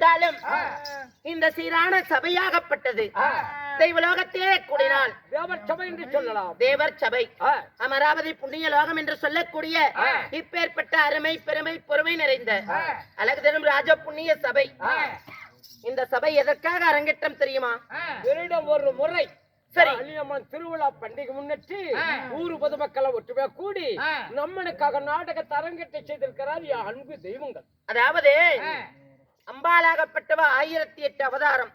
இருந்தாலும் இந்த சீரான சபையாகப்பட்டது. தெய்வலோகத்திலே கூடினால் தேவர் சபை என்று சொல்லலாம். தேவர் சபை. அமராவதி புண்ணிய லோகம் என்று சொல்லக்கூடிய இப்பேற்பட்ட அருமை பெருமை பொறுமை நிறைந்த அழகு தரும் ராஜ புண்ணிய சபை. இந்த சபை எதற்காக அரங்கேற்றம் தெரியுமா? ஒரு முறை சரி. அலியம்மன் திருவிழா பண்டிகை முன்னிட்டு ஊரு பொதுமக்களை ஒற்றுமையா கூடி நம்மனுக்காக நாடகத்தை அரங்கேற்றம் செய்திருக்கிறார் அன்பு தெய்வங்கள். அதாவது அம்பாலாகப்பட்டவ ஆயிரத்தி எட்டு அவதாரம்?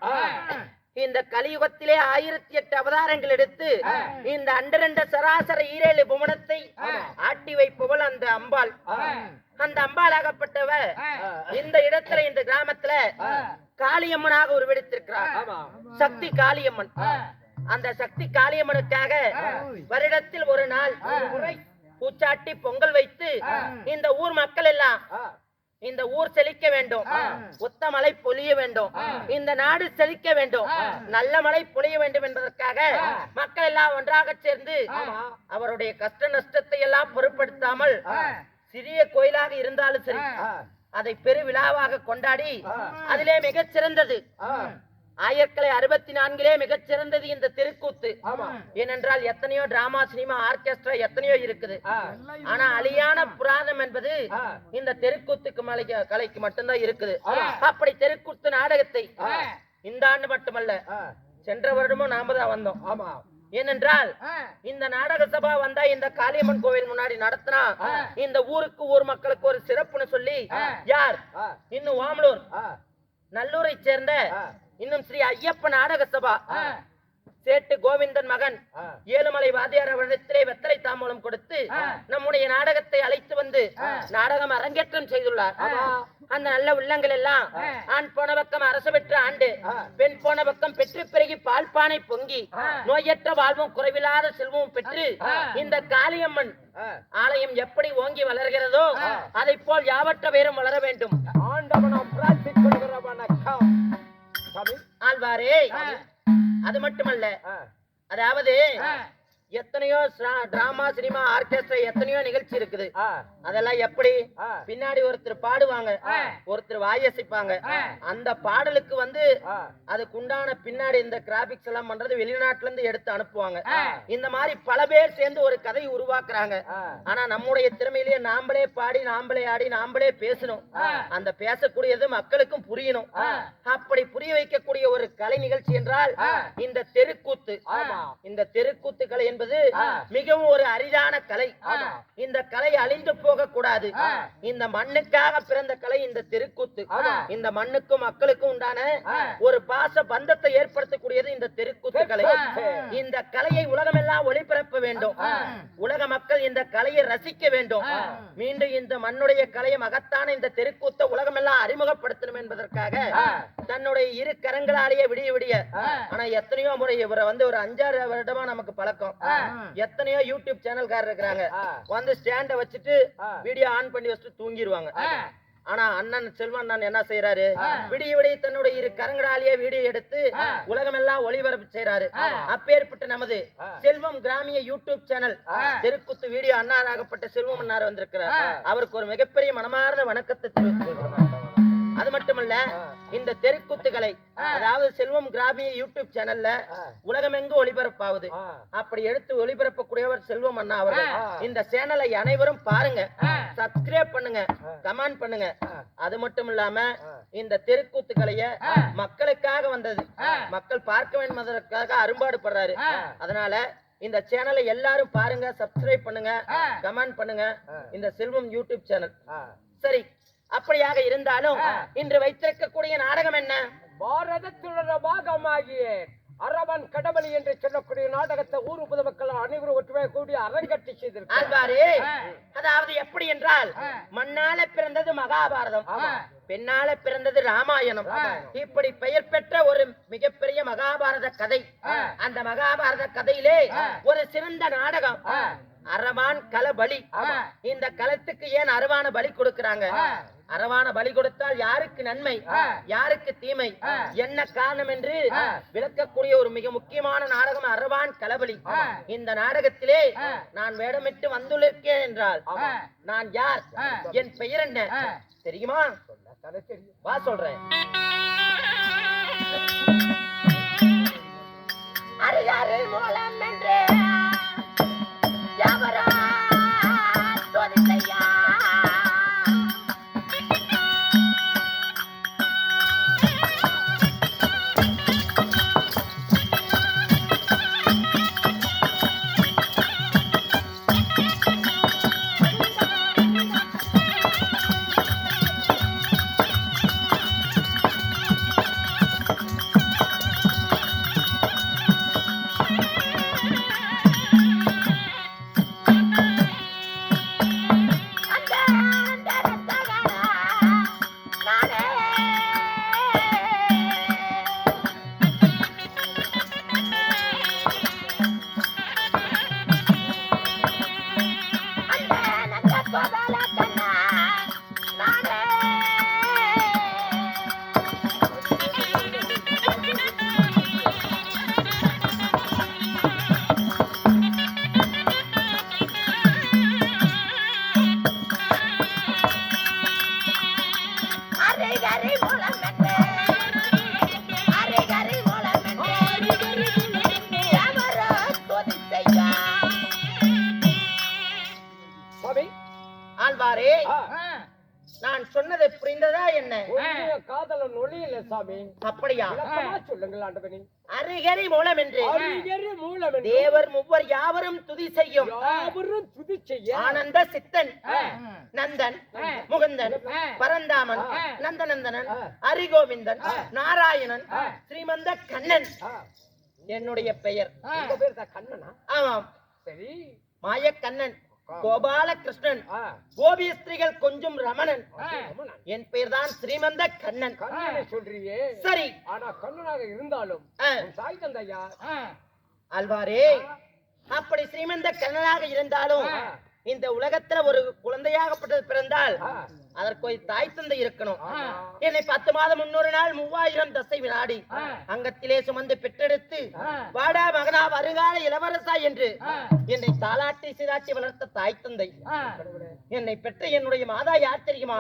இந்த கலியுகத்திலே ஆயிரத்தி எட்டு அவதாரங்கள் எடுத்து இந்த அண்டரண்ட சராசர ஈரேழு புவனத்தை ஆட்டி வைப்பவள் அந்த அம்பாள். அந்த அம்பாளாகப்பட்டவ இந்த இடத்துல இந்த கிராமத்துல காளியம்மனாக உருவெடுத்திருக்கிறார். சக்தி காளியம்மன். அந்த சக்தி காளியம்மனுக்காக வருடத்தில் ஒரு நாள் பூச்சாட்டி பொங்கல் வைத்து இந்த ஊர் மக்கள் எல்லாம் இந்த ஊர் செழிக்க வேண்டும். ஒத்த மழை பொழிய வேண்டும். இந்த நாடு செழிக்க வேண்டும். நல்ல மழை பொழிய வேண்டும் என்பதற்காக மக்கள் எல்லாம் ஒன்றாக சேர்ந்து அவருடைய கஷ்ட நஷ்டத்தை எல்லாம் பொருட்படுத்தாமல் சிறிய கோயிலாக இருந்தாலும் சரி அதை பெரு விழாவாக கொண்டாடி அதிலே மிகச் சிறந்தது ஆயிரக்கலை அறுபத்தி நான்கிலே மிகச் சிறந்தது இந்த திருக்கூத்து. ஏனென்றால் எத்தனையோ டிராமா சினிமா ஆர்கெஸ்ட்ரா எத்தனையோ இருக்குது. ஆனா அழியான புராணம் என்பது. இந்த தெருக்கூத்துக்கு மலைக்கு கலைக்கு மட்டும்தான் இருக்குது. அப்படி தெருக்கூத்து நாடகத்தை இந்த ஆண்டு மட்டுமல்ல சென்ற வருடமும் நாம தான் வந்தோம். ஆமா. ஏனென்றால் இந்த நாடக சபா வந்தா இந்த காளியம்மன் கோவில் முன்னாடி நடத்தினா இந்த ஊருக்கு ஊர் மக்களுக்கு ஒரு சிறப்புன்னு சொல்லி யார்? இன்னும் ஓமலூர் நல்லூரை சேர்ந்த இன்னும் ஸ்ரீ ஐயப்ப நாடக சபா. சேட்டு கோவிந்தன் மகன். ஏழுமலை வாத்தியார் அவரிடத்திலே வெத்தலை தாம்பூலம் கொடுத்து நம்முடைய நாடகத்தை அழைத்து வந்து நாடகம் அரங்கேற்றம் செய்துள்ளார். அந்த நல்ல உள்ளங்கள் எல்லாம் ஆண் போன பக்கம் அரசு பெற்ற ஆண்டு பெண் போன பக்கம் பெற்று பிறகு பால் பானை பொங்கி நோயற்ற வாழ்வும் குறைவில்லாத செல்வமும் பெற்று இந்த காளியம்மன். ஆலயம் எப்படி ஓங்கி வளர்கிறதோ அதை போல் யாவற்ற பேரும் வளர வேண்டும். ஆண்டவனம் பிரார்த்திக் கொள்கிற வணக்கம். சாமி ஆழ்வாரே. அது மட்டுமல்ல. அதாவது எத்தனையோ டிராமா சினிமா ஆர்கெஸ்ட்ரா எத்தனையோ நிகழ்ச்சி இருக்குது. அதெல்லாம் எப்படி? பின்னாடி ஒருத்தர் பாடுவாங்க. ஒருத்தர் வாயசிப்பாங்க அந்த பாடலுக்கு வந்து அதுக்கு உண்டான பின்னாடி இந்த கிராபிக்ஸ் எல்லாம் பண்றது வெளிநாட்டுல இருந்து எடுத்து அனுப்புவாங்க. இந்த மாதிரி பல பேர் சேர்ந்து ஒரு கதையை உருவாக்குறாங்க. ஆனா நம்முடைய திறமையிலேயே நாமளே பாடி நாமளே ஆடி நாமளே பேசணும். அந்த பேசக்கூடியது மக்களுக்கும் புரியணும். அப்படி புரிய வைக்கக்கூடிய ஒரு கலை நிகழ்ச்சி என்றால் இந்த தெருக்கூத்து. இந்த தெருக்கூத்து கலை என்பது மிகவும் ஒரு அரிதான கலை. இந்த கலை அழிந்து போக கூடாது இந்த மண்ணுக்காக பிறந்த கலை இந்த தெருக்கூத்து. இந்த மண்ணுக்கும் மக்களுக்கும் உண்டான ஒரு பாச பந்தத்தை ஏற்படுத்தக்கூடியது இந்த தெருக்கூத்து கலை. இந்த கலையை உலகமெல்லாம் ஒளிபரப்ப வேண்டும். உலக மக்கள் இந்த கலையை ரசிக்க வேண்டும். மீண்டும் இந்த மண்ணுடைய கலையை மகத்தான இந்த தெருக்கூத்தை உலகமெல்லாம் அறிமுகப்படுத்தணும் என்பதற்காக தன்னுடைய இரு கரங்களாலேயே விடிய விடிய ஆனா எத்தனையோ முறை இவரை வந்து ஒரு அஞ்சாறு வருடமா நமக்கு பழக்கம். எத்தனையோ யூடியூப் சேனல்காரர் இருக்கிறாங்க. வந்து ஸ்டாண்ட வச்சுட்டு வீடியோ ஆன் பண்ணி வச்சுட்டு தூங்கிடுவாங்க ஆனா அண்ணன் செல்வன் அண்ணன் என்ன செய்யறாரு விடிய விடிய தன்னுடைய இரு கரங்களாலேயே வீடியோ எடுத்து உலகமெல்லாம் ஒளிபரப்பு செய்யறாரு அப்பேற்பட்ட நமது செல்வம் கிராமிய யூடியூப் சேனல் தெருக்குத்து வீடியோ அண்ணாராகப்பட்ட செல்வம் அண்ணார் வந்திருக்கிறார். அவருக்கு ஒரு மிகப்பெரிய மனமார்ந்த வணக்கத்தை தெரிவித்துக் கொள்கிறேன். அது மட்டுமல்ல இந்த தெருக்குத்துகளை அதாவது செல்வம் கிராமிய யூடியூப் சேனல்ல உலகமெங்கும் ஒளிபரப்பாகுது ஆ, அப்படி எடுத்து ஒளிபரப்பக்கூடியவர் செல்வம் அண்ணா அவர்கள். இந்த சேனலை அனைவரும் பாருங்க. சப்ஸ்கிரைப் பண்ணுங்க. கமெண்ட் பண்ணுங்க. அது மட்டும் இல்லாம இந்த தெருக்கூத்துக்களைய மக்களுக்காக வந்தது. மக்கள் பார்க்க வேண்டும் என்பதற்காக அரும்பாடு படுறாரு அதனால இந்த சேனலை எல்லாரும் பாருங்க சப்ஸ்கிரைப் பண்ணுங்க கமெண்ட் பண்ணுங்க. இந்த செல்வம் யூடியூப் சேனல். சரி. அப்படியாக இருந்தாலும் இன்று வைத்திருக்கக்கூடிய நாடகம் என்ன? பாரதத்துள்ள பாகமாகிய அரவன் கடவுளி என்று சொல்லக்கூடிய நாடகத்தை ஊர் பொதுமக்கள் அனைவரும் ஒற்றுமை கூடி அரங்கட்டி செய்திருக்கிறார் ஆழ்வாரே அதாவது எப்படி என்றால் மண்ணால பிறந்தது மகாபாரதம் பெண்ணால பிறந்தது ராமாயணம். இப்படி பெயர் பெற்ற ஒரு மிகப்பெரிய மகாபாரத கதை. அந்த மகாபாரத கதையிலே ஒரு சிறந்த நாடகம். அறவான் கல பலி. இந்த கலத்துக்கு ஏன் அரவான பலி கொடுக்கறாங்க? அரவான பலி கொடுத்தால் யாருக்கு நன்மை? யாருக்கு தீமை? என்ன காரணம் என்று விளக்கக்கூடிய ஒரு மிக முக்கியமான நாடகம் அரவான் கலபலி இந்த நாடகத்திலே நான் வேடமிட்டு வந்துள்ளிருக்கேன் என்றால் நான் யார்? என் பெயர் என்ன? தெரியுமா? வா சொல்றேன். அறியாறு மூலம் என்று ఎవరా? తోలిసయ్యా அப்படியா? சொல்லுங்கள் ஆண்டவனே. அருகரி மூலம் என்று மூலம் தேவர் முவ்வர் யாவரும் துதி செய்யும். யாவரும் துதி செய்ய. ஆனந்த சித்தன் நந்தன் முகுந்தன் பரந்தாமன் நந்தநந்தனன் அரிகோவிந்தன் நாராயணன் ஸ்ரீமந்த கண்ணன். என்னுடைய பெயர். கண்ணனா? ஆமாம். சரி. மாயக்கண்ணன். கோபாலகிருஷ்ணன். ஆ, கோபி ஸ்திரீகள் கொஞ்சம் ரமணன். ரமணன். என் பெயர்தான் ஸ்ரீமந்த கண்ணன். கண்ணனை சொல்றியே சரி. ஆனா கண்ணனாக இருந்தாலும் தாய் தந்தையா? ஆழ்வாரே அப்படி ஸ்ரீமந்த கண்ணனாக இருந்தாலும் இந்த உலகத்துல ஒரு குழந்தையாகப்பட்டது பிறந்தால் அதற்கு ஒரு தாய் தந்தை இருக்கணும். என்னை பத்து மாதம் முன்னூறு நாள் மூவாயிரம் தசை வினாடி அங்கத்திலே சுமந்து பெற்றெடுத்து வாடா மகனா வருகால இளவரசா என்று என்னை தாலாட்டி சிராட்டி வளர்த்த தாய் தந்தை. என்னை பெற்ற என்னுடைய மாதா யார் தெரியுமா?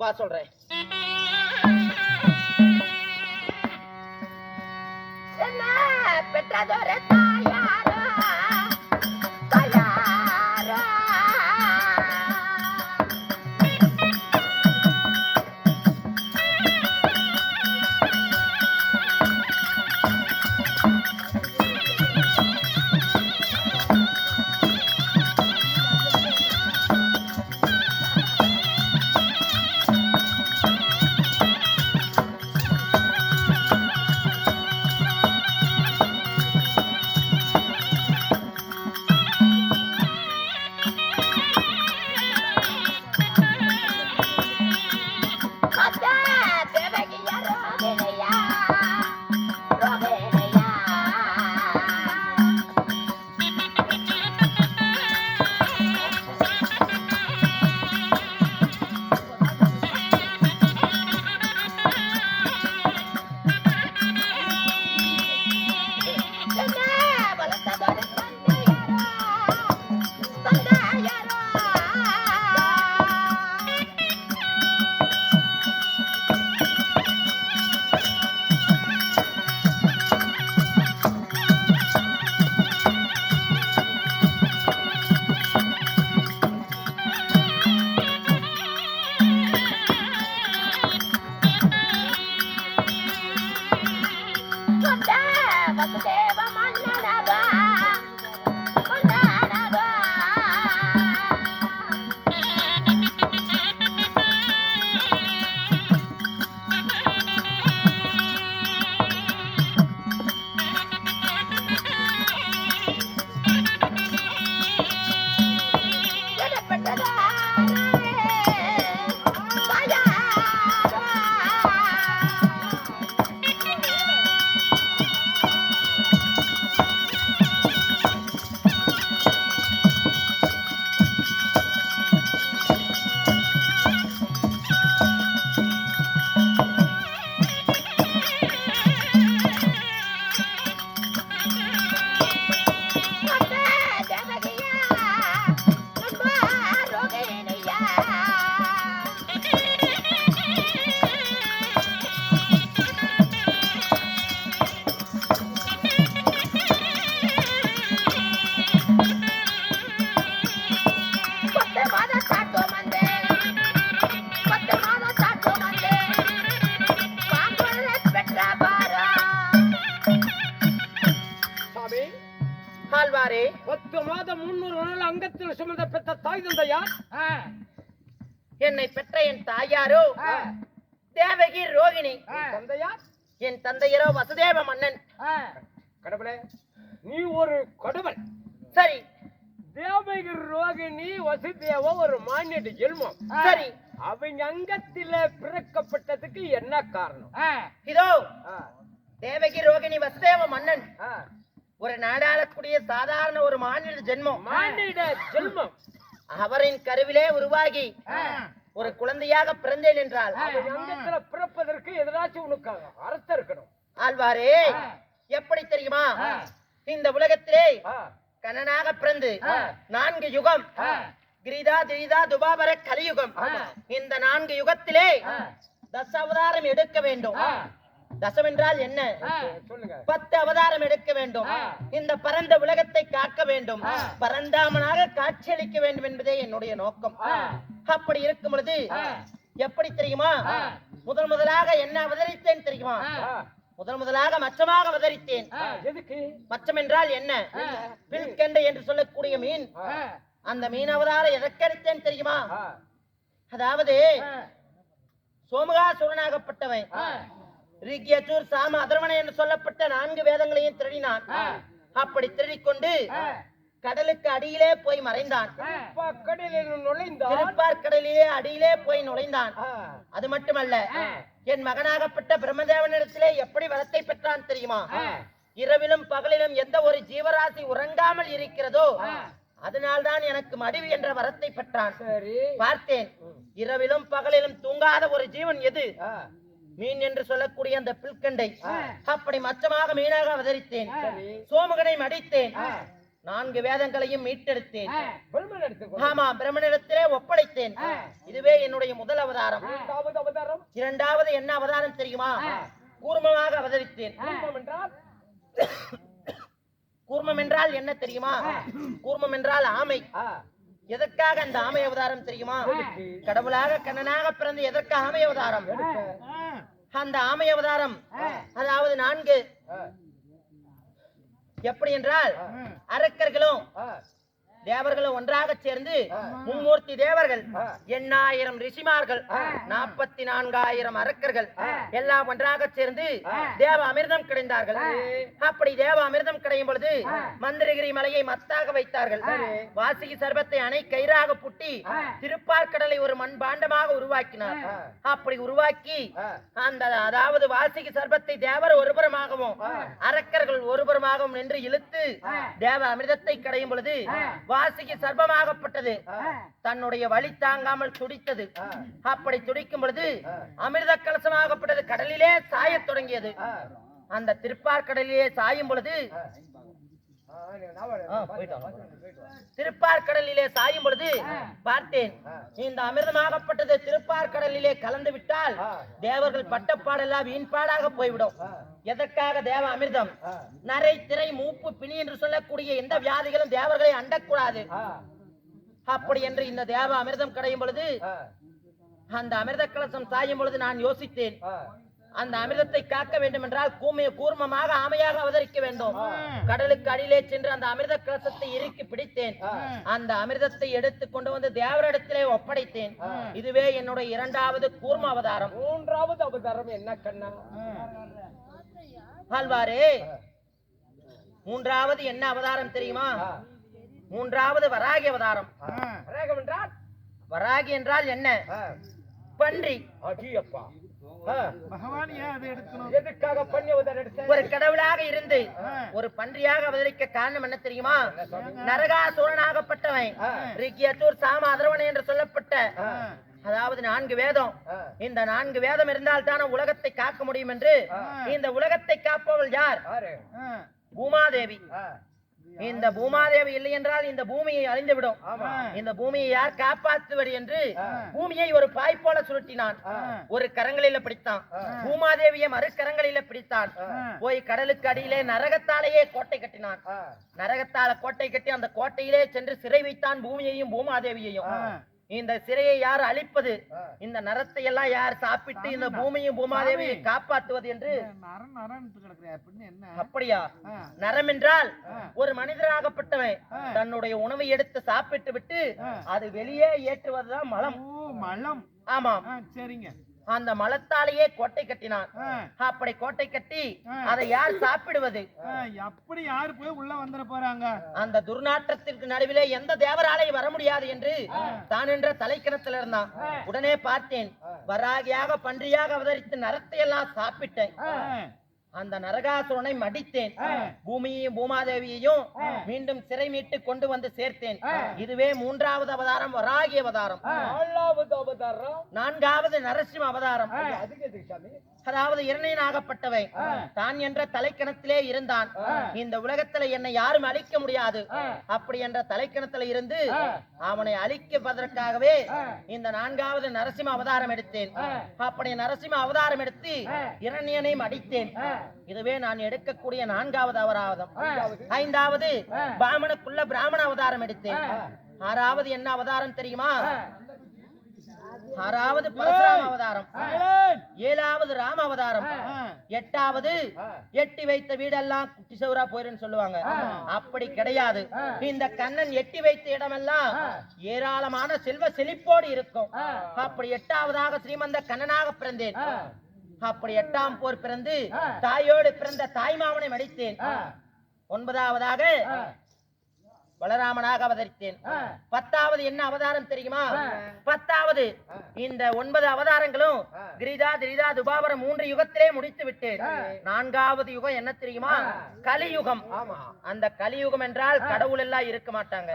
வா சொல்றேன். என்ன? என் தந்தையரோ வசுதேவ மன்னன். கடவுளே நீ ஒரு கடவுள் சரி. தேவகி ரோகிணி வசுதேவ ஒரு மானியட்டு ஜென்மம் சரி. அவங்க அங்கத்தில பிறக்கப்பட்டதுக்கு என்ன காரணம்? இதோ தேவகி ரோகிணி வசுதேவ மன்னன். ஒரு நாடாளக்கூடிய சாதாரண ஒரு மாநில ஜென்மம். மானிட ஜென்மம். அவரின் கருவிலே உருவாகி ஒரு குழந்தையாக பிறந்தேன் என்றால். அங்கத்துல பிறப்பதற்கு எதிராச்சும் உனக்கு அர்த்தம் இருக்கணும். ஆழ்வாரே எப்படி தெரியுமா? இந்த உலகத்திலே ஆ, கண்ணனாக பிறந்து நான்கு யுகம் கிரிதா திரிதா துபாபர கலியுகம். இந்த நான்கு யுகத்திலே தசாவதாரம் எடுக்க வேண்டும். தசம் என்றால் என்ன? பத்து அவதாரம் எடுக்க வேண்டும். இந்த பரந்த உலகத்தை காக்க வேண்டும். பரந்தாமனாக காட்சியளிக்க வேண்டும் என்பதே என்னுடைய நோக்கம். அப்படி இருக்கும் பொழுது எப்படி தெரியுமா? முதல் முதலாக என்ன அவதரித்தேன் தெரியுமா? முதல் முதலாக மச்சமாக எதுக்கு? மச்சம் என்றால் என்ன பில்கெண்டை என்று சொல்லக்கூடிய மீன். அந்த மீன் அவதாரம் எதற்கெடுத்தேன் தெரியுமா? அதாவது சோமகாசுரனாகப்பட்டவன் ஆ, ரிக்யஜூர் சாம அதர்வன என்று சொல்லப்பட்ட நான்கு வேதங்களையும் திருடினான். அப்படி திருடிக்கொண்டு கடலுக்கு அடியிலே போய் மறைந்தான். திருப்பார் கடலிலே அடியிலே போய் நுழைந்தான். அது மட்டுமல்ல என் மகனாகப்பட்ட பிரம்மதேவனிடத்திலே எப்படி வரத்தை பெற்றான் தெரியுமா? இரவிலும் பகலிலும் எந்த ஒரு ஜீவராசி உறங்காமல் இருக்கிறதோ அதனால்தான் எனக்கு மடிவு என்ற வரத்தை பெற்றான். பார்த்தேன். இரவிலும் பகலிலும் தூங்காத ஒரு ஜீவன் எது? மீன் என்று சொல்லக்கூடிய அந்த பில்கண்டை. அப்படி மச்சமாக மீனாக அவதரித்தேன். சோமுகனை மடித்தேன். நான்கு வேதங்களையும் மீட்டெடுத்தேன். ஆமா பிரம்மனிடத்திலே ஒப்படைத்தேன். இதுவே என்னுடைய முதல் அவதாரம். இரண்டாவது அவதாரம்? இரண்டாவது என்ன அவதாரம் தெரியுமா? கூர்மமாக அவதரித்தேன். கூர்மம் என்றால் என்ன தெரியுமா? கூர்மம் என்றால் ஆமை. எதற்காக அந்த ஆமை அவதாரம் தெரியுமா? கடவுளாக கண்ணனாக பிறந்த எதற்கு ஆமை அவதாரம்? அந்த ஆமை அவதாரம். அதாவது நான்கு. எப்படி என்றால் அரக்கர்களும் ஆ, தேவர்களும் ஒன்றாக சேர்ந்து மும்மூர்த்தி தேவர்கள் எண்ணாயிரம் ரிஷிமார்கள் நாற்பத்தி நான்காயிரம் அரக்கர்கள் எல்லாம் ஒன்றாக சேர்ந்து தேவ அமிர்தம் கிடைந்தார்கள். அப்படி தேவ அமிர்தம் கிடையும் பொழுது மந்திரகிரி மலையை மத்தாக வைத்தார்கள். வாசிகி சர்பத்தை அணை கயிறாக புட்டி திருப்பார்கடலை ஒரு மண்பாண்டமாக உருவாக்கினார். அப்படி உருவாக்கி அந்த அதாவது வாசிகி சர்பத்தை தேவர் ஒருபுறமாகவும் அரக்கர்கள் ஒருபுறமாகவும் நின்று இழுத்து தேவ அமிர்தத்தை கடையும் பொழுது வாசிக்கு சர்ப்பமாகப்பட்டது. தன்னுடைய வழி தாங்காமல் துடித்தது. அப்படி துடிக்கும் பொழுது அமிர்த கலசமாகப்பட்டது. கடலிலே சாயத் தொடங்கியது. அந்த திருப்பார் கடலிலே சாயும் பொழுது ஆ, நீங்க நான் ஆ, போயிட்டு வாங்க. திருப்பார் கடலிலே சாயும் பொழுது பார்த்தேன். இந்த அமிர்தமாகப்பட்டது திருப்பார் கடலிலே கலந்து விட்டால் தேவர்கள் பட்டப்பாடெல்லாம் வீண்பாடாக போய்விடும். எதற்காக தேவ அமிர்தம்? நரை திரை மூப்பு பிணி என்று சொல்லக்கூடிய எந்த வியாதிகளும் தேவர்களை அண்டக்கூடாது. அப்படி என்று இந்த தேவ அமிர்தம் கடையும் பொழுது அந்த அமிர்த கலசம் சாயும் பொழுது நான் யோசித்தேன். அந்த அமிர்தத்தை காக்க வேண்டும் என்றால் கூமைய கூர்மமாக ஆமையாக அவதரிக்க வேண்டும். கடலுக்கு அடியிலே சென்று அந்த அமிர்த கலசத்தை இறுக்கி பிடித்தேன். அந்த அமிர்தத்தை எடுத்து கொண்டு வந்து தேவரிடத்திலே ஒப்படைத்தேன். இதுவே என்னுடைய இரண்டாவது கூர்ம அவதாரம். மூன்றாவது அவதாரம். என்ன கண்ணா? ஆழ்வாரே மூன்றாவது என்ன அவதாரம் தெரியுமா? மூன்றாவது வராகி அவதாரம். ரேகம் என்றால்? வராகி என்றால் என்ன? பன்றி. அடியப்பா. ஒரு கடவுளாக இருந்து ஒரு பன்றியாக அவதரிக்க காரணம் என்ன தெரியுமா? நரகாசுரனாகப்பட்டவன். ரிக்கியத்தூர் சாம அதர்வனை என்று சொல்லப்பட்ட அதாவது நான்கு வேதம். இந்த நான்கு வேதம் இருந்தால் தானே உலகத்தை காக்க முடியும் என்று? இந்த உலகத்தை காப்பவள் யார்? பூமாதேவி. ஆ, இந்த பூமாதேவி இல்லை என்றால் இந்த பூமியை அழிந்துவிடும். இந்த பூமியை யார் காப்பாற்றுவது என்று பூமியை ஒரு பாய் போல சுருட்டினான். ஒரு கரங்களில பிடித்தான். பூமாதேவியை மறு கரங்களில பிடித்தான். போய் கடலுக்கு அடியிலே நரகத்தாலேயே கோட்டை கட்டினான். நரகத்தால கோட்டை கட்டி அந்த கோட்டையிலே சென்று சிறை வைத்தான் பூமியையும் பூமாதேவியையும். இந்த சிறையை யார் அழிப்பது? இந்த நரத்தை எல்லாம் யார் சாப்பிட்டு இந்த பூமியும் பூமாதேவியை காப்பாற்றுவது என்று அப்படியா. நரம் என்றால் ஒரு மனிதராகப்பட்டவன் தன்னுடைய உணவை எடுத்து சாப்பிட்டு விட்டு அது வெளியே ஏற்றுவதுதான் மலம். மலம். ஆமாம். ஆ, சரிங்க. அந்த மலத்தாலேயே கோட்டை கட்டினான். அப்படி கோட்டை கட்டி அதை யார் சாப்பிடுவது? அப்படி யாரு போய் உள்ள வந்துட போறாங்க? அந்த துர்நாற்றத்திற்கு நடுவிலே எந்த தேவராலையும் வர முடியாது என்று தான் என்ற தலைக்கிணத்துல இருந்தான். உடனே பார்த்தேன் வராகியாக பன்றியாக அவதரித்து நரத்தை எல்லாம் சாப்பிட்டேன் அந்த நரகாசுரனை மடித்தேன். பூமியையும் பூமாதேவியையும் மீண்டும் சிறை மீட்டு கொண்டு வந்து சேர்த்தேன். இதுவே மூன்றாவது அவதாரம் வராகி அவதாரம். நான்காவது நரசிம்ம அவதாரம். அதுக்கு சாமி? அதாவது இரணையனாகப்பட்டவை தான் என்ற தலைக்கணத்திலே இருந்தான். இந்த உலகத்துல என்னை யாரும் அழிக்க முடியாது. அப்படி என்ற தலைக்கணத்துல இருந்து அவனை அழிப்பதற்காகவே இந்த நான்காவது நரசிம்ம அவதாரம் எடுத்தேன். அப்படி நரசிம்ம அவதாரம் எடுத்து இரணியனை அடித்தேன். இதுவே நான் எடுக்கக்கூடிய நான்காவது அவதாரம். ஐந்தாவது பாமனுக்குள்ள பிராமண அவதாரம் எடுத்தேன். ஆறாவது என்ன அவதாரம் தெரியுமா? ஆறாவது பரசுராம அவதாரம் ஏழாவது ராம அவதாரம். எட்டாவது. எட்டி வைத்த வீடெல்லாம் குட்டி சவுரா போயிருன்னு சொல்லுவாங்க அப்படி கிடையாது. இந்த கண்ணன் எட்டி வைத்த இடமெல்லாம். ஏராளமான செல்வ செழிப்போடு இருக்கும். அப்படி எட்டாவதாக ஸ்ரீமந்த கண்ணனாக பிறந்தேன். அப்படி எட்டாம் போர் பிறந்து. தாயோடு பிறந்த தாய்மாமனை மடித்தேன். ஒன்பதாவதாக. பலராமனாக அவதரித்தேன். பத்தாவது என்ன அவதாரம் தெரியுமா. பத்தாவது. இந்த ஒன்பது அவதாரங்களும். கிரிதா திரிதா துபாவரம் மூன்று யுகத்திலே முடித்து விட்டேன். நான்காவது யுகம் என்ன தெரியுமா. கலியுகம் அந்த கலியுகம் என்றால். கடவுள் எல்லாம் இருக்க மாட்டாங்க.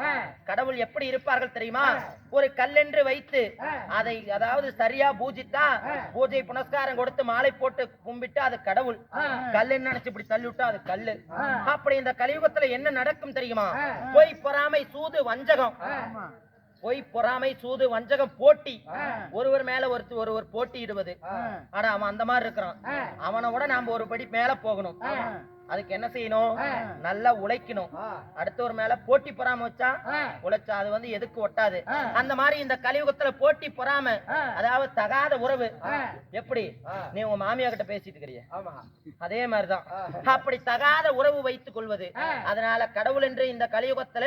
கடவுள் எப்படி இருப்பார்கள் தெரியுமா. ஒரு கல்லென்று வைத்து. அதை அதாவது சரியா பூஜித்தா. பூஜை புனஸ்காரம் கொடுத்து மாலை போட்டு கும்பிட்டு அது கடவுள். கல்லுன்னு நினைச்சு இப்படி தள்ளி விட்டா அது கல்லு. அப்படி இந்த கலியுகத்துல என்ன நடக்கும் தெரியுமா. பொய் பொறாமை சூது வஞ்சகம் ஆமா. பொய் பொறாமை சூது வஞ்சகம் போட்டி. ஒருவர் மேல ஒருத்தர் ஒருவர் போட்டியிடுவது ஆ. ஆனா அவன் அந்த மாதிரி இருக்கிறான். அவனை விட நாம ஒரு படி மேல போகணும். அதுக்கு என்ன செய்யணும். நல்லா உழைக்கணும். அடுத்தவர் மேல போட்டி பொறாம வச்சா. உழைச்சா அது வந்து எதுக்கு ஒட்டாது. அந்த மாதிரி இந்த கலியுகத்துல போட்டி பொறாம. அதாவது தகாத உறவு. எப்படி. நீ உங்க மாமியா கிட்ட பேசிட்டு இருக்கிறிய அதே மாதிரிதான். அப்படி தகாத உறவு வைத்துக் கொள்வது. அதனால கடவுள் என்று இந்த கலியுகத்துல.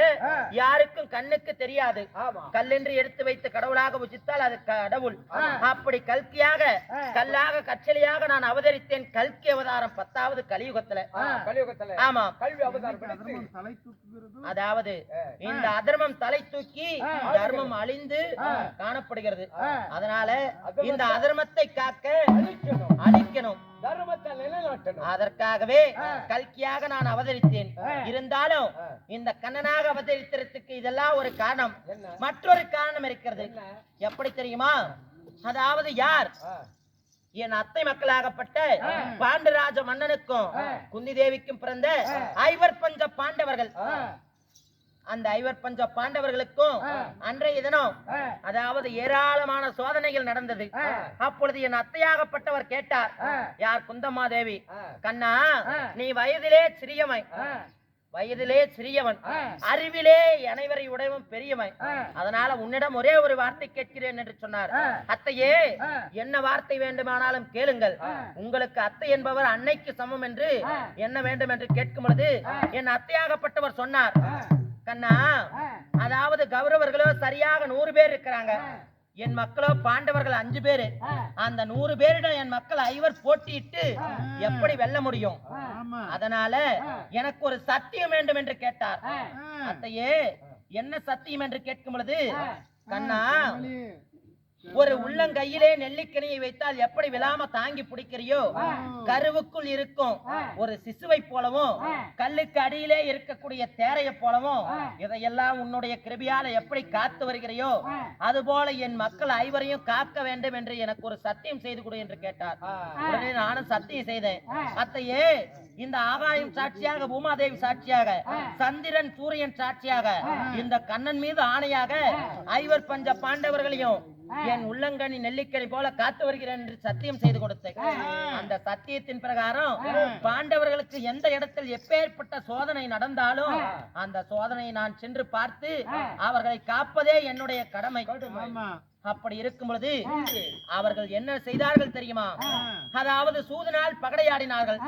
யாருக்கும் கண்ணுக்கு தெரியாது கல்லென்று எடுத்து வைத்து கடவுளாக உச்சித்தால் அது கடவுள். அப்படி கல்கியாக. கல்லாக கச்சலியாக நான் அவதரித்தேன் கல்கி அவதாரம் பத்தாவது கலியுகத்துல. கலியுகத்துல ஆமா கல்வி அவதாரம் அதாவது. இந்த அதர்மம் தலை தூக்கி. தர்மம் அழிந்து. காணப்படுகிறது. அதனால இந்த அதர்மத்தை காக்க அழிக்கணும் அழிக்கணும் தர்மத்தை நிலைநாட்டணும் அதற்காகவே. கல்கியாக நான் அவதரித்தேன். இருந்தாலும். இந்த கண்ணனாக அவதரித்ததுக்கு இதெல்லாம் ஒரு காரணம் மற்றொரு காரணம் இருக்கிறது எப்படி தெரியுமா அதாவது யார். என் அத்தை மக்களாகப்பட்ட. பாண்டுராஜ மன்னனுக்கும். குந்தி தேவிக்கும் பிறந்த. ஐவர் பஞ்ச பாண்டவர்கள். அந்த ஐவர் பஞ்ச பாண்டவர்களுக்கும். அன்றைய தினம். அதாவது ஏராளமான சோதனைகள் நடந்தது. அப்பொழுது என் அத்தையாகப்பட்டவர் கேட்டார். யார் குந்தம்மாதேவி ஆ. கண்ணா. நீ வயதிலே சிறியவன். வயதிலே சிறியவன். அறிவிலே அனைவரை உடையவன் பெரியவன். அதனால உன்னிடம் ஒரே ஒரு வார்த்தை கேட்கிறேன் என்று சொன்னார். அத்தையே. என்ன வார்த்தை வேண்டுமானாலும் கேளுங்கள். உங்களுக்கு அத்தை என்பவர் அன்னைக்கு சமம் என்று. என்ன வேண்டும் என்று கேட்கும் பொழுது. என் அத்தையாகப்பட்டவர் சொன்னார். கண்ணா. அதாவது கௌரவர்களோ சரியாக நூறு பேர் இருக்கிறாங்க. என் மக்களோ பாண்டவர்கள் அஞ்சு பேரு. அந்த நூறு பேரிடம் என் மக்கள் ஐவர் போட்டியிட்டு எப்படி வெல்ல முடியும்? அதனால எனக்கு ஒரு சத்தியம் வேண்டும் என்று கேட்டார். அத்தையே என்ன சத்தியம் என்று கேட்கும் பொழுது கண்ணா. ஒரு உள்ளங்கையிலே நெல்லிக்கனியை வைத்தால் எப்படி விழாம தாங்கி பிடிக்கிறியோ? கருவுக்குள் இருக்கும். ஒரு சிசுவை போலவும் கல்லுக்கு அடியிலே இருக்கக்கூடிய தேரைய போலவும் இதையெல்லாம் உன்னுடைய கிருபியால எப்படி காத்து வருகிறையோ அதுபோல என் மக்கள் ஐவரையும் காக்க வேண்டும் என்று எனக்கு ஒரு சத்தியம் செய்து கொடு என்று கேட்டார். உடனே நானும் சத்தியம் செய்தேன். அத்தையே இந்த ஆகாயம் சாட்சியாக பூமாதேவி சாட்சியாக சந்திரன் சூரியன் சாட்சியாக இந்த கண்ணன் மீது ஆணையாக ஐவர் பஞ்ச பாண்டவர்களையும் என் உள்ளங்கனி நெல்லிக்கனி போல காத்து வருகிறேன் என்று சத்தியம் செய்து கொடுத்தேன். அந்த சத்தியத்தின் பிரகாரம் பாண்டவர்களுக்கு எந்த இடத்தில் எப்பேற்பட்ட சோதனை நடந்தாலும் அந்த சோதனையை நான் சென்று பார்த்து அவர்களை காப்பதே என்னுடைய கடமை. அப்படி இருக்கும் பொழுது அவர்கள் என்ன செய்தார்கள் தெரியுமா? அதாவது சூதனால் பகடையாடினார்கள்.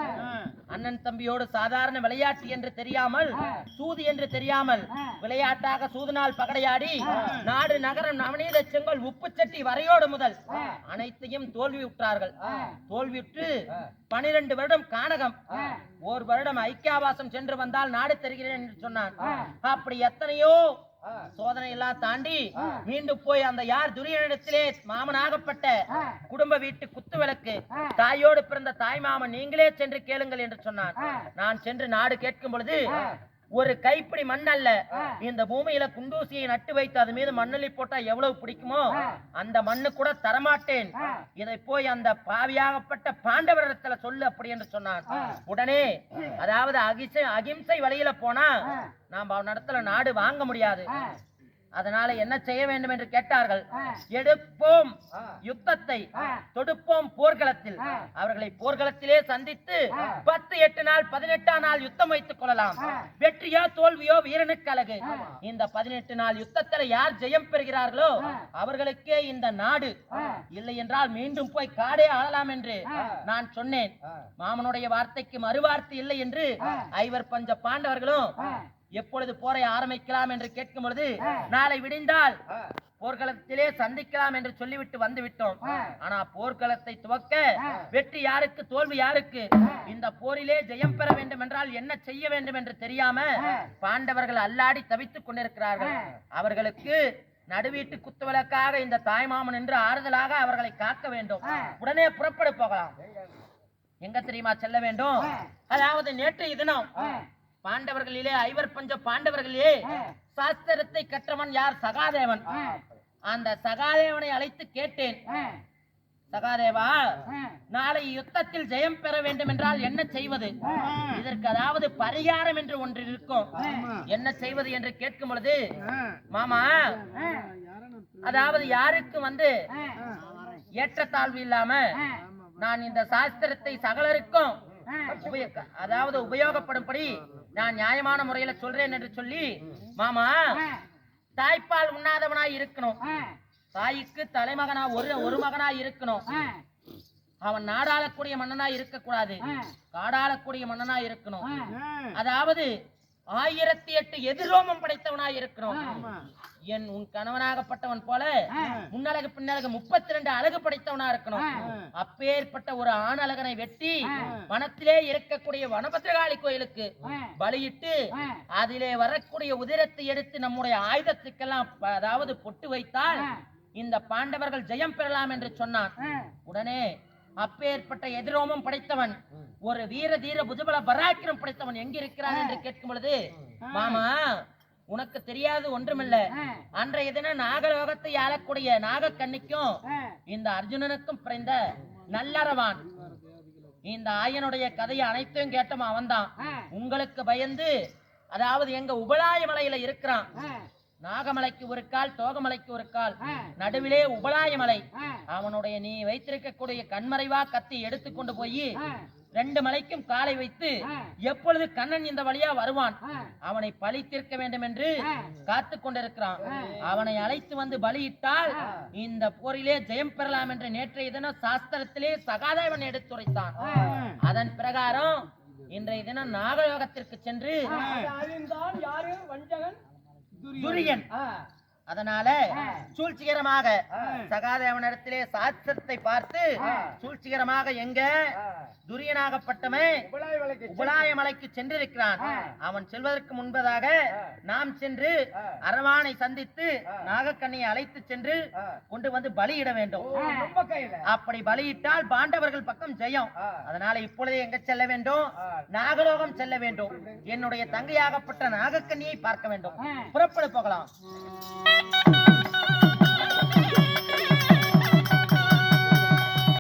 அண்ணன் தம்பியோடு சாதாரண விளையாட்டு என்று தெரியாமல் சூது என்று தெரியாமல் விளையாட்டாக சூதனால் பகடையாடி நாடு நகரம் நவநீத செங்கல் உப்பு சட்டி வரையோடு முதல் அனைத்தையும் தோல்வி விட்டார்கள் தோல்வியுற்று பனிரெண்டு வருடம் கானகம். ஒரு வருடம் ஐக்கியாவாசம் சென்று வந்தால் நாடு தருகிறேன் என்று சொன்னான். அப்படி எத்தனையோ. சோதனை எல்லாம் தாண்டி மீண்டும் போய் அந்த யார் துரியனிடத்திலே மாமனாகப்பட்ட குடும்ப வீட்டு குத்து விளக்கு தாயோடு பிறந்த தாய் மாமன் நீங்களே சென்று கேளுங்கள் என்று சொன்னான் நான் சென்று நாடு கேட்கும் பொழுது ஒரு கைப்பிடி மண் அல்ல இந்த பூமியில குண்டூசியை நட்டு வைத்து அது மீது மண்ணலி போட்டா எவ்வளவு பிடிக்குமோ அந்த மண்ணு கூட தரமாட்டேன். இதை போய் அந்த பாவியாகப்பட்ட பாண்டவரிடத்துல சொல்லு அப்படி என்று சொன்னான் உடனே அதாவது அகிம்சை அகிம்சை வழியில போனா நாம் அவனிடத்துல நாடு வாங்க முடியாது. அதனால என்ன செய்ய வேண்டும் என்று கேட்டார்கள். எடுப்போம். யுத்தத்தை தொடுப்போம் போர்க்களத்தில். அவர்களை போர்க்களத்திலே சந்தித்து பத்து எட்டு நாள் பதினெட்டாம் நாள் யுத்தம் வைத்துக் கொள்ளலாம். வெற்றியோ தோல்வியோ வீரனுக்கு அழகு. இந்த பதினெட்டு நாள் யுத்தத்தில் யார் ஜெயம் பெறுகிறார்களோ அவர்களுக்கே இந்த நாடு. இல்லை என்றால் மீண்டும் போய் காடே ஆளலாம் என்று நான் சொன்னேன். மாமனுடைய வார்த்தைக்கு மறுவார்த்தை இல்லை என்று ஐவர் பஞ்ச பாண்டவர்களும் எப்பொழுது போரை ஆரம்பிக்கலாம் என்று கேட்கும் பொழுது நாளை விடிந்தால் போர்க்களத்திலே சந்திக்கலாம் என்று சொல்லிவிட்டு வந்து விட்டோம் ஆனா போர்க்களத்தை துவக்க வெற்றி யாருக்கு தோல்வி யாருக்கு? இந்த போரிலே ஜெயம் பெற வேண்டும் என்றால் என்ன செய்ய வேண்டும் என்று தெரியாம பாண்டவர்கள் அல்லாடி தவித்துக் கொண்டிருக்கிறார்கள். அவர்களுக்கு நடுவீட்டு குத்துவிளக்காக இந்த தாய்மாமன் என்று ஆறுதலாக அவர்களை காக்க வேண்டும். உடனே புறப்பட போகலாம். எங்க தெரியுமா செல்ல வேண்டும்? அதாவது நேற்றைய தினம் பாண்டவர்களிலே ஐவர் பஞ்ச பாண்டவர்களிலே சாஸ்திரத்தை கற்றவன் யார்? சகாதேவன். அந்த சகாதேவனை அழைத்து கேட்டேன். சகாதேவா நாளை யுத்தத்தில் ஜெயம் பெற வேண்டும் என்றால் என்ன செய்வது? இதற்கு அதாவது பரிகாரம் என்று ஒன்று இருக்கும். என்ன செய்வது என்று கேட்கும் பொழுது மாமா அதாவது யாருக்கு வந்து ஏற்றத்தாழ்வு இல்லாம நான் இந்த சாஸ்திரத்தை சகலருக்கும் அதாவது உபயோகப்படும்படி நான் நியாயமான முறையில சொல்றேன் என்று சொல்லி மாமா தாய்ப்பால் உண்ணாதவனாய் இருக்கணும். தாய்க்கு தலைமகனா ஒரு ஒரு மகனா இருக்கணும். அவன் நாடாளக்கூடிய மன்னனா இருக்க கூடாது காடாளக்கூடிய மன்னனா இருக்கணும். அதாவது ஆயிரத்தி எட்டு எதிரோமம் படைத்தவனாய் இருக்கணும் என் உன் கணவனாகப்பட்டவன் போல முன்னழகு பின்னழகு முப்பத்தி ரெண்டு அழகு படைத்தவனா இருக்கணும் அப்பேற்பட்ட ஒரு ஆணழகனை வெட்டி வனத்திலே இருக்கக்கூடிய வனபத்திரகாளி கோயிலுக்கு பலியிட்டு அதிலே வரக்கூடிய உதிரத்தை எடுத்து நம்முடைய ஆயுதத்துக்கெல்லாம் அதாவது பொட்டு வைத்தால் இந்த பாண்டவர்கள் ஜெயம் பெறலாம் என்று சொன்னான். உடனே அப்பேற்பட்ட எதிரோமம் படைத்தவன் ஒரு வீர தீர புஜபல பராக்கிரம் படைத்தவன் எங்க இருக்கிறான் என்று கேட்கும் பொழுது மாமா உனக்கு தெரியாது ஒன்றுமில்ல. அன்றைய தினம் நாகலோகத்தை ஆளக்கூடிய நாகக்கண்ணிக்கும் இந்த அர்ஜுனனுக்கும் பிறந்த நல்லறவான். இந்த ஆயனுடைய கதையை அனைத்தையும் கேட்டோம் அவன்தான். உங்களுக்கு பயந்து அதாவது எங்க உபலாய மலையில இருக்கிறான். நாகமலைக்கு ஒரு கால் தோகமலைக்கு ஒரு கால். நடுவிலே உபலாய மலை. அவனுடைய நீ வைத்திருக்கக்கூடிய கண்மறைவா கத்தி எடுத்துக்கொண்டு போய் ரெண்டு மலைக்கும் காலை வைத்து எப்பொழுது கண்ணன் இந்த வழியா வருவான்? அவனை பலி தீர்க்க வேண்டும் என்று காத்து கொண்டிருக்கிறான் அவனை அழைத்து வந்து பலியிட்டால் இந்த போரிலே ஜெயம் பெறலாம் என்று நேற்றைய தினம் சாஸ்திரத்திலே சகாதேவன் எடுத்துரைத்தான். அதன் பிரகாரம் இன்றைய தினம் நாகயோகத்திற்கு சென்று அறிந்தான் யாரு? வஞ்சகன்? துரியன் ஆ, அதனால சூழ்ச்சிகரமாக சகாதேவனிடத்திலே சாஸ்திரத்தை பார்த்து சூழ்ச்சிகரமாக எங்க. துரியனாகப்பட்டவன் உபலாய் மலைக்கு சென்றிருக்கிறான். அவன் செல்வதற்கு முன்பதாக நாம் சென்று அரவானை சந்தித்து நாகக்கண்ணியை அழைத்து சென்று கொண்டு வந்து பலியிட வேண்டும். அப்படி பலியிட்டால் பாண்டவர்கள் பக்கம் ஜெயம். அதனால இப்பொழுது எங்க செல்ல வேண்டும்? நாகலோகம் செல்ல வேண்டும். என்னுடைய தங்கையாகப்பட்ட நாகக்கண்ணியை பார்க்க வேண்டும். புறப்படு போகலாம். thank you.